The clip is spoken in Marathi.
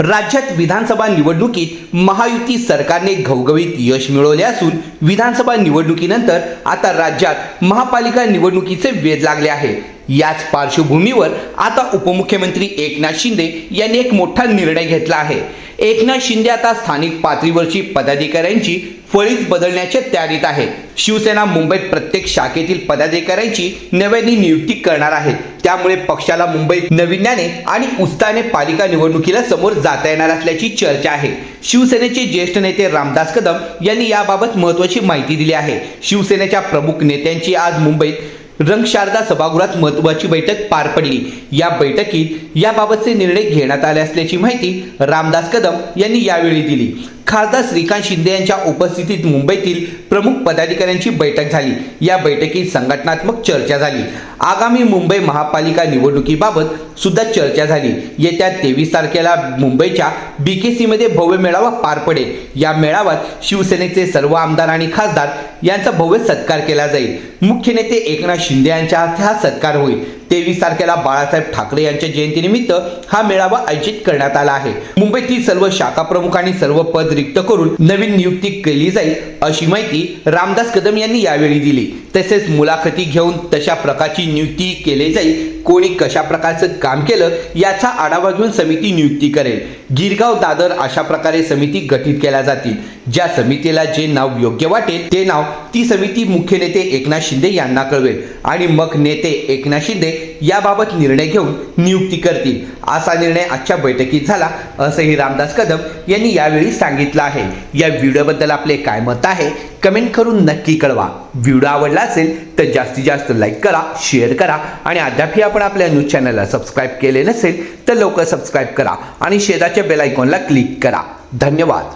राज्यात विधानसभा निवडणुकीत महायुती सरकारने घवघवीत यश मिळवले असून विधानसभा निवडणुकीनंतर आता राज्यात महापालिका निवडणुकीचे वेध लागले आहे. याच पार्श्वभूमीवर आता उपमुख्यमंत्री एकनाथ शिंदे यांनी एक मोठा निर्णय घेतला आहे. एकनाथ शिंदे आता स्थानिक पातळीवरची पदाधिकाऱ्यांची फळीच बदलण्याच्या तयारीत आहे शिवसेना मुंबईत प्रत्येक शाखेतील पदाधिकाऱ्यांची नव्याने नियुक्ती करणार आहे त्यामुळे पक्षाला मुंबईत नविन्याने आणि उत्साहाने पालिका निवडणुकीला समोर जाता येणार असल्याची चर्चा आहे. शिवसेनेचे ज्येष्ठ नेते रामदास कदम यांनी याबाबत महत्वाची माहिती दिली आहे. शिवसेनेच्या प्रमुख नेत्यांची आज मुंबईत रंगशारदा सभागृहात महत्वाची बैठक पार पडली. या बैठकीत याबाबतचे निर्णय घेण्यात आले असल्याची माहिती रामदास कदम यांनी यावेळी दिली. खासदार श्रीकांत शिंदे यांच्या उपस्थितीत मुंबईतील प्रमुख पदाधिकाऱ्यांची बैठक झाली. या बैठकीत संघटनात्मक चर्चा झाली. आगामी मुंबई महापालिका निवडणुकीबाबत सुद्धा चर्चा झाली. येत्या तेवीस तारखेला मुंबईच्या बी के सीमध्ये भव्य मेळावा पार पडेल. या मेळाव्यात शिवसेनेचे सर्व आमदार आणि खासदार यांचा भव्य सत्कार केला जाईल. मुख्य नेते एकनाथ शिंदे यांच्या हस्ते हा सत्कार होईल. तेवीस तारखेला बाळासाहेब ठाकरे यांच्या जयंतीनिमित्त हा मेळावा आयोजित करण्यात आला आहे. मुंबईतील सर्व शाखा प्रमुख आणि सर्व पद रिक्त करून नवीन नियुक्ती केली जाईल अशी माहिती रामदास कदम यांनी यावेळी दिली. तसेच मुलाखती घेऊन तशा प्रकारची नियुक्ती केली जाईल कोणी कशा प्रकारचं काम केलं याचा आढावा घेऊन समिती नियुक्ती करेल. गिरगाव दादर अशा प्रकारे समिती गठीत केल्या जातील. ज्या समितीला जे नाव योग्य वाटेल ते नाव ती समिती मुख्य नेते एकनाथ शिंदे यांना कळवेल. आणि मग नेते एकनाथ शिंदे याबाबत निर्णय घेऊन नियुक्ती करतील. असा निर्णय आजच्या बैठकीत झाला असंही रामदास कदम यांनी यावेळी सांगितलं आहे. या व्हिडिओबद्दल आपले काय मत आहे कमेंट करून नक्की कळवा. व्हिडिओ आवडला असेल तर जास्तीत जास्त लाईक करा शेअर करा आणि अद्यापही आपण आपल्या न्यूज चॅनलला सबस्क्राईब केले नसेल तर लवकर सबस्क्राईब करा आणि शेजारच्या बेल आयकॉनला क्लिक करा. धन्यवाद.